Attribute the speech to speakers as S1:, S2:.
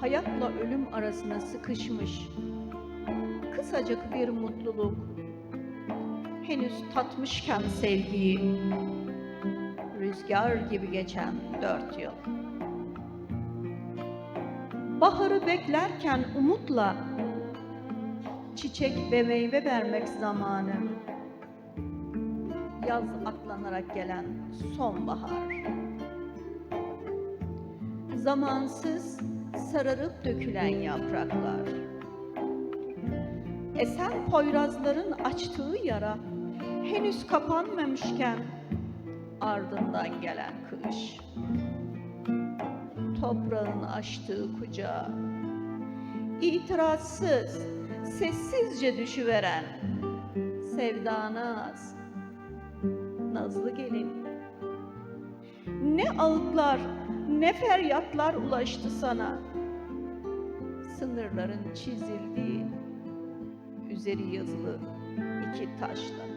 S1: hayatla ölüm arasına sıkışmış. Kısacık bir mutluluk. Henüz tatmışken sevgiyi. Rüzgar gibi geçen dört yıl. Baharı beklerken umutla çiçek ve meyve vermek zamanı. Yaz atlanarak gelen sonbahar. Zamansız sararıp dökülen yapraklar. Esen poyrazların açtığı yara henüz kapanmamışken ardından gelen kış. Toprağın açtığı kucağa itirazsız, sessizce düşüveren sevdanaz, nazlı gelin. Ne ağıtlar, ne feryatlar ulaştı sana. Sınırların çizildiği, üzeri yazılı iki taşla.